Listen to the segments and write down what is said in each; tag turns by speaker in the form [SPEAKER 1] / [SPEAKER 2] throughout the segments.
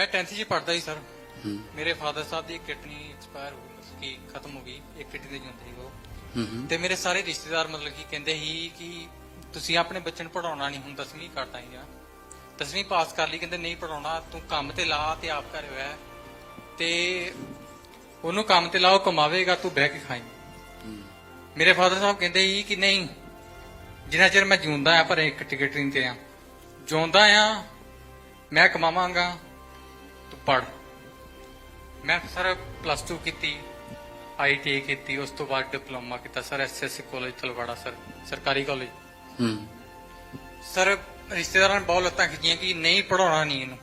[SPEAKER 1] ਮੈਂ 10th ਜੀ ਪੜਦਾ ਸੀ ਸਰ। ਮੇਰੇ ਫਾਦਰ ਸਾਹਿਬ ਦੀ ਕਿਡਨੀ ਐਕਸਪਾਇਰ ਹੋ ਗਈ ਮਤਲਬ ਕਿ ਖਤਮ ਹੋ ਗਈ ਇੱਕ ਕਿਡਨੀ ਦੀ ਹੁੰਦੀ ਸੀ ਉਹ ਤੇ ਮੇਰੇ ਸਾਰੇ ਰਿਸ਼ਤੇਦਾਰ ਮਤਲਬ ਕਿ ਕਹਿੰਦੇ ਸੀ ਕਿ ਤੁਸੀਂ ਆਪਣੇ ਬੱਚੇ ਨੂੰ ਪੜਾਉਣਾ ਨਹੀਂ ਹੁਣ 10ਵੀਂ ਕਰਦਾ ਹੀ ਆ। 10ਵੀਂ ਪਾਸ ਕਰ ਲਈ ਕਹਿੰਦੇ ਨਹੀਂ ਪੜਾਉਣਾ ਤੂੰ ਕੰਮ ਤੇ ਲਾ ਤੇ ਆਪ ਘਰੇ ਹੋਇਆ ਤੇ ਉਹਨੂੰ ਕੰਮ ਤੇ ਲਾਓ ਕਮਾਵੇਗਾ ਤੂੰ ਬਹਿ ਕੇ ਖਾਈ। ਮੇਰੇ ਫਾਦਰ ਸਾਹਿਬ ਕਹਿੰਦੇ ਸੀ ਕਿ ਨਹੀਂ ਜਿੰਨਾ ਚਿਰ ਮੈਂ ਜਿਉਂਦਾ ਆ ਪਰ ਇੱਕ ਟਿਕਟ ਨਹੀਂ ਤੇ ਆ ਜਿਉਂਦਾ ਆ ਮੈਂ ਕਮਾਵਾਂਗਾ। ਪੜ ਮੈਂ ਸਰ ਪਲੱਸ 2 ਕੀਤੀ ਆਈਟੀਆਈ ਕੀਤੀ ਉਸ ਤੋਂ ਬਾਅਦ ਡਿਪਲੋਮਾ ਕੀਤਾ। Sir SSC college Talwara sir ਸਰਕਾਰੀ ਕਾਲਜ
[SPEAKER 2] ਹੂੰ।
[SPEAKER 1] ਸਰ ਰਿਸ਼ਤੇਦਾਰਾਂ ਨੇ ਬਹੁਤ ਲੱਤਾਂ ਖਿੱਚੀਆਂ ਕਿ ਨਹੀਂ ਪੜਾਉਣਾ ਨਹੀਂ ਇਹਨੂੰ।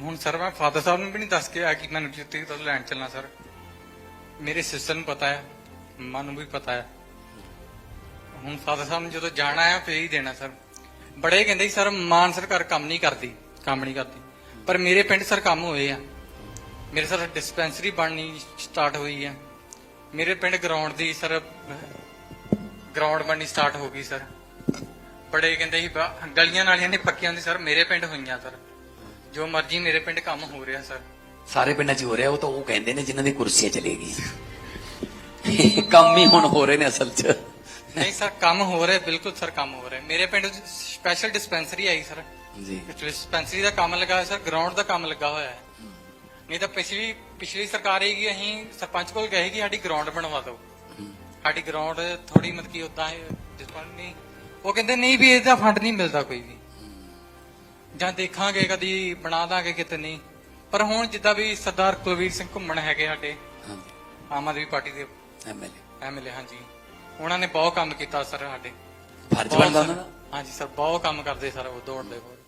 [SPEAKER 1] ਹੁਣ ਸਰ ਮੈਂ ਫਾਦਰ ਸਾਹਿਬ ਨੂੰ ਵੀ ਨਹੀਂ ਦੱਸ ਕੇ ਆ ਕਿ ਮੈਨੂੰ ਜਿੱਤੇ ਤੋਂ ਲੈਣ ਚੱਲਣਾ ਸਰ। ਮੇਰੇ ਸਿਸਟਰ ਨੂੰ ਪਤਾ ਹੈ ਮੰਮਾ ਨੂੰ ਵੀ ਪਤਾ ਹੈ। ਹੁਣ ਫਾਦਰ ਸਾਹਿਬ ਨੇ ਜਦੋਂ ਜਾਣਾ ਹੈ ਫੇਰ ਹੀ ਦੇਣਾ ਸਰ। ਬੜੇ ਕਹਿੰਦੇ ਸਰ ਮਾਨ ਸਰਕਾਰ ਕੰਮ ਨਹੀਂ ਕਰਦੀ ਕੰਮ ਨਹੀਂ ਕਰਦੀ। ਪਰ ਮੇਰੇ ਪਿੰਡ ਸਰ ਕੰਮ ਹੋਏ ਆ। ਮੇਰੇ ਸਰ ਡਿਸਪੈਂਸਰੀ ਬਣਨੀ ਸਟਾਰਟ ਹੋਈ ਆ। ਮੇਰੇ ਪਿੰਡ ਗਰਾਊਂਡ ਦੀ ਸਰ ਗਰਾਊਂਡ ਬਣਨੀ ਸਟਾਰਟ ਹੋ ਗਈ ਸਰ। ਬੜੇ ਕਹਿੰਦੇ ਸੀ ਗਲੀਆਂ ਨਾਲੀਆਂ ਨੇ ਪੱਕੀਆਂ ਹੁੰਦੀ ਸਰ ਮੇਰੇ ਪਿੰਡ ਹੋਈਆਂ ਸਰ। ਜੋ ਮਰਜ਼ੀ ਮੇਰੇ ਪਿੰਡ ਕੰਮ ਹੋ ਰਿਹਾ ਸਰ।
[SPEAKER 2] ਸਾਰੇ ਪਿੰਡਾਂ 'ਚ ਹੋ ਰਿਹਾ ਉਹ ਤਾਂ ਉਹ ਕਹਿੰਦੇ ਨੇ ਜਿਨ੍ਹਾਂ ਦੀ ਕੁਰਸੀਆਂ ਚਲੇ ਗਈ ਕੰਮ ਹੀ ਹੁਣ ਹੋ ਰਹੇ ਨੇ ਅਸਲ 'ਚ।
[SPEAKER 1] ਨਹੀਂ ਸਰ ਕੰਮ ਹੋ ਰਿਹਾ ਬਿਲਕੁਲ ਸਰ ਕੰਮ ਹੋ ਰਿਹਾ। ਮੇਰੇ ਪਿੰਡ ਸਪੈਸ਼ਲ ਡਿਸਪੈਂਸਰੀ ਆਈ ਸਰ।
[SPEAKER 2] ਜੀ।
[SPEAKER 1] ਡਿਸਪੈਂਸਰੀ ਦਾ ਕੰਮ ਲੱਗਾ ਹੋਇਆ ਸਰ ਗਰਾਊਂਡ ਦਾ ਕੰਮ ਲੱਗਾ ਹੋਇਆ ਹੈ। ਨਹੀਂ ਤਾਂ ਪਿਛਲੀ ਪਿਛਲੀ ਸਰਕਾਰ ਇਹ ਕਿ ਅਸੀਂ ਸਰਪੰਚ ਕੋਲ ਗਏ ਕਿ ਸਾਡੀ ਗਰਾਊਂਡ ਬਣਵਾ ਦਿਓ। ਸਾਡੀ ਗਰਾਊਂਡ ਥੋੜੀ ਮਤਲਬ ਕਿ ਉਦਾਂ ਡਿਸਪੈਂਸ ਨਹੀਂ ਉਹ ਕਹਿੰਦੇ ਨਹੀਂ ਵੀ ਇਹਦਾ ਫੰਡ ਨਹੀਂ ਮਿਲਦਾ ਕੋਈ ਵੀ। ਜਾਂ ਦੇਖਾਂਗੇ ਕਦੀ ਬਣਾ ਦਾਂਗੇ ਕਿਤੇ ਨਹੀਂ। ਪਰ ਹੁਣ ਜਿੱਦਾਂ ਵੀ ਸਰਦਾਰ ਕੁਲਵੀਰ ਸਿੰਘ ਘੁੰਮਣ ਹੈਗੇ ਸਾਡੇ ਆਮ ਆਦਮੀ ਪਾਰਟੀ ਦੇ
[SPEAKER 2] ਐਮਐਲਏ
[SPEAKER 1] ਐਮਐਲਏ ਹਾਂਜੀ। ਉਹਨਾਂ ਨੇ ਬਹੁਤ ਕੰਮ ਕੀਤਾ ਸਰ ਸਾਡੇ।
[SPEAKER 2] ਫਰਜ਼ ਬਣਦਾ ਉਹਨਾਂ ਦਾ?
[SPEAKER 1] ਹਾਂਜੀ ਸਰ ਬਹੁਤ ਕੰਮ ਕਰਦੇ ਸਰ ਉਹ ਦੌੜਦੇ ਬਹੁਤ